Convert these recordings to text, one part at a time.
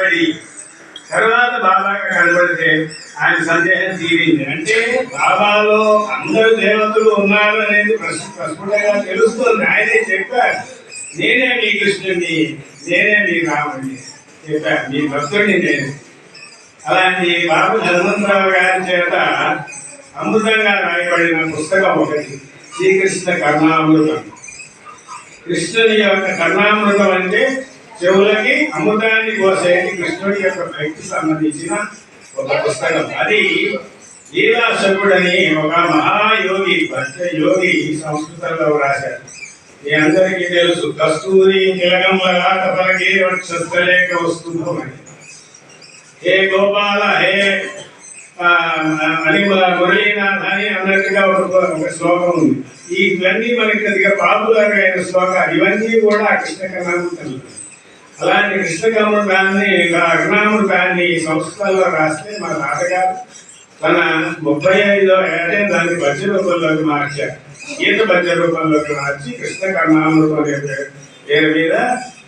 కనబడి తర్వాత బాబాగా కనబడితే ఆయన సందేహం తీరింది. అంటే బాబాలో అందరు దేవతలు ఉన్నారు అనేది ప్రశ్న ప్రస్ఫుటంగా తెలుస్తుంది ఆయనే చెప్పారు. నేనే మీ కృష్ణుడిని నేనే మీ రాముడిని చెప్పారు. మీ భక్తుడిని నేను. అలాంటి బాబు హనుమంతరావు గారి చేత అమృతంగా రాయబడిన పుస్తకం ఒకటి శ్రీకృష్ణ కర్ణామృతం కృష్ణుని యొక్క కర్ణామృతం అంటే చెవులకి అమృతాన్ని కోసేది కృష్ణుడి యొక్క వ్యక్తి సంబంధించిన ఒక పుస్తకం. అది లీలాశకుడని ఒక మహాయోగి భక్త యోగి సంస్కృతంలో రాశారు మీ అందరికీ తెలుసు కస్తూరి తిలకంలగా కపలకి వక్షస్థలేక వస్తుందో అని హే గోపాల హే అని మురళీనాథ్ అని అన్నట్టుగా ఒక శ్లోకం ఉంది. ఈ ఇవన్నీ మనకి పాపులర్ అయిన శ్లోకాలు. ఇవన్నీ కూడా కృష్ణ కర్ణామృతం అలాంటి కృష్ణ కర్ణామృతాన్ని అగ్నామృతాన్ని సంస్కృతంలో రాస్తే మా తాతగారు తన ముప్పై ఐదో ఏటే దాన్ని పద్య రూపంలోకి మార్చారు. గీత పద్య రూపంలోకి మార్చి కృష్ణ కర్ణామృతం పేరు- మీద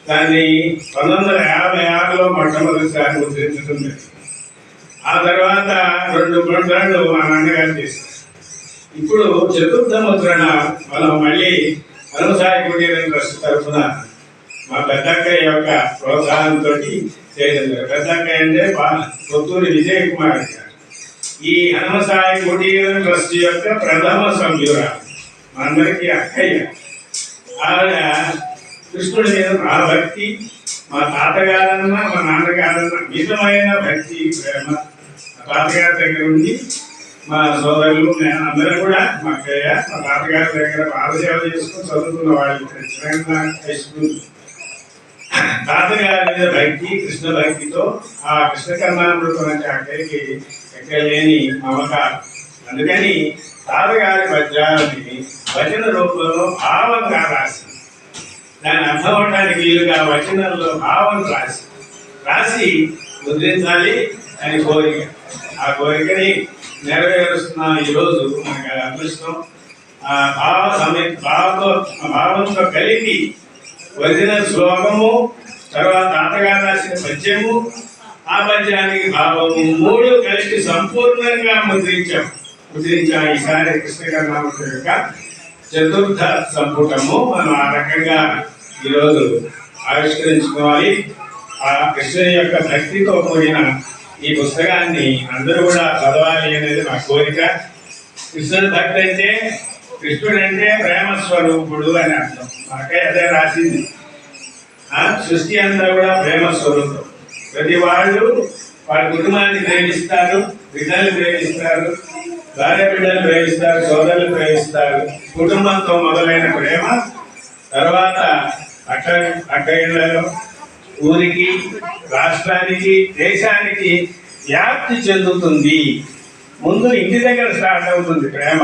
దాన్ని పంతొమ్మిది వందల యాభై ఆరులో మొట్టమొదటిసారి ముద్రించడం ఆ తర్వాత రెండు ముద్రణలు మా నాన్నగారు చేశారు. ఇప్పుడు చతుర్థ ముద్రణ మనం మళ్ళీ అనుసాయ కుటీరం ట్రస్ట్ తరఫున మా పెద్దక్కయ్య యొక్క ప్రోత్సాహంతో చేయడం పెద్దక్కయ్య అంటే బా- విజయ్ కుమార్ గారు ఈ హనుమసాయి కుటీరం ట్రస్ట్ యొక్క ప్రథమ సభ్యురాలు. మా అందరికీ అక్కయ్య. ఆవిడ కృష్ణుడి మీద నా భక్తి మా తాతగారన్నా మా నాన్నగారన్న మితమైన భక్తి ప్రేమ. తాతగారి దగ్గర ఉండి మా సోదరులు నేను అందరం కూడా మా అక్కయ్య మా తాతగారి దగ్గర పాదసేవ చేసుకుని చదువుకున్న వాళ్ళు. High school. తాతగారి మీద భక్తి కృష్ణ భక్తితో ఆ కృష్ణ కర్ణామృతం అంటే అక్కడికి ఎక్కలేని మమకారం. అందుకని తాతగారి పద్యాలని వచన రూపంలో భావంగా రాసి దాని అర్థం అవడానికి వీలుగా వచనంలో భావం రాసి రాసి ముద్రించాలి అని కోరిక. ఆ కోరికని నెరవేరుస్తున్న ఈరోజు మనకు అదృష్టం. ఆ భావ సమయ భావంతో భావంతో కలిపి వదిన శ్లోకము తర్వాత తాతగారు రాసిన పద్యము ఆ పద్యానికి భావము మూడు కలిసి సంపూర్ణంగా ముద్రించాం. ముద్రించాం ఈసారి కృష్ణ కర్ణామృతం యొక్క చతుర్థ సంపుటము. మనం ఆ రకంగా ఈరోజు ఆవిష్కరించుకోవాలి. ఆ కృష్ణుని యొక్క భక్తితో కూడిన ఈ పుస్తకాన్ని అందరూ కూడా చదవాలి అనేది నా కోరిక. కృష్ణుని భక్తి అంటే కృష్ణుడు అంటే ప్రేమ స్వరూపుడు అని అర్థం. మాకే అదే రాసింది. ఆ సృష్టి అంతా కూడా ప్రేమ స్వరూపం ప్రతి వాళ్ళు వాళ్ళ కుటుంబాన్ని ప్రేమిస్తారు బిడ్డలు ప్రేమిస్తారు భార్య బిడ్డలు ప్రేమిస్తారు సోదరులు ప్రేమిస్తారు. కుటుంబంతో మొదలైన ప్రేమ తర్వాత అక్క అక్క ఇళ్ళలో ఊరికి రాష్ట్రానికి దేశానికి వ్యాప్తి చెందుతుంది. ముందు ఇంటి దగ్గర స్టార్ట్ అవుతుంది ప్రేమ.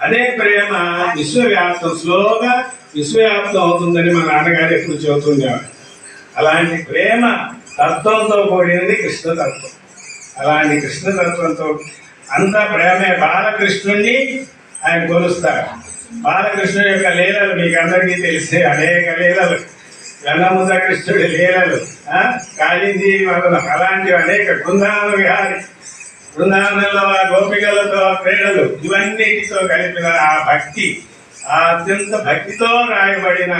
అదే ప్రేమ విశ్వవ్యాప్తం స్లోగా విశ్వవ్యాప్తం అవుతుందని మా నాన్నగారు ఎప్పుడు చెబుతుండేవారు. అలాంటి ప్రేమ తత్వంతో కూడినది కృష్ణ తత్వం అలాంటి కృష్ణ తత్వంతో అంత ప్రేమే బాలకృష్ణుణ్ణి ఆయన కొలుస్తారు. బాలకృష్ణుడి యొక్క లీలలు మీకు అందరికీ తెలిసే అనేక లీలలు. గణముద కృష్ణుడి లీలలు ఆ, కాళింది మొదలు అలాంటివి అనేక బృందావన విహారి. బృందావనంలో ఆ గోపికలతో ఆ క్రీడలు ఇవన్నిటితో కలిపిన ఆ భక్తి ఆ అత్యంత భక్తితో రాయబడిన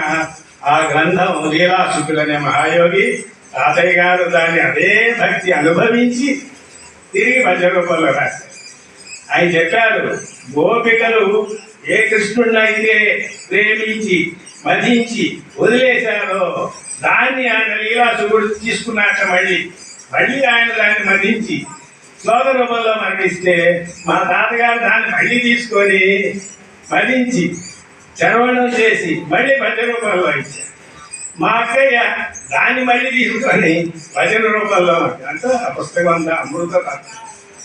ఆ గ్రంథం లీలాశుకులనే మహాయోగి తాతయ్య గారు దాన్ని అదే భక్తి అనుభవించి తిరిగి భజన రూపంలో రాశారు. ఆయన చెప్పారు గోపికలు ఏ కృష్ణుడినైతే ప్రేమించి మధించి వదిలేశారో దాన్ని ఆయన లీలాసుకుడు తీసుకున్నాక మళ్ళీ మళ్ళీ ఆయన దాన్ని మధించి శ్లోక రూపంలో మా తాతగారు దాన్ని మళ్ళీ తీసుకొని మరణించి చరవణం చేసి మళ్ళీ భజన రూపంలో ఇచ్చారు. మా అక్కయ్య దాన్ని మళ్ళీ తీసుకొని భజన రూపంలో అంటే ఆ పుస్తకం అంతా అమృత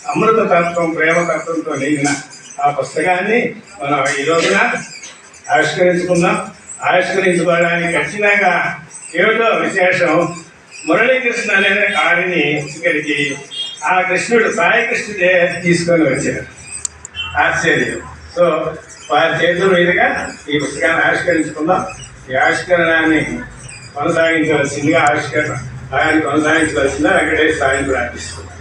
అమృత తత్వం ప్రేమతత్వంతో నిండిన ఆ పుస్తకాన్ని మనం ఈ రోజున ఆవిష్కరించుకున్నాం ఆవిష్కరించుకోవడానికి ఖచ్చితంగా ఏమిటో విశేషం మురళీకృష్ణ అనే కారిని ఇక్కడికి ఆ కృష్ణుడు సాయి కృష్ణుడే తీసుకొని వచ్చారు ఆశ్చర్యం. సో వారి చేతుల మీదుగా ఈ పుస్తకాన్ని ఆవిష్కరించుకుందాం. ఈ ఆవిష్కరణాన్ని కొనసాగించవలసిందిగా ఆవిష్కరణ ఆయన కొనసాగించవలసిందిగా వెంకటేశ్వర సాయం ప్రార్థిస్తున్నాం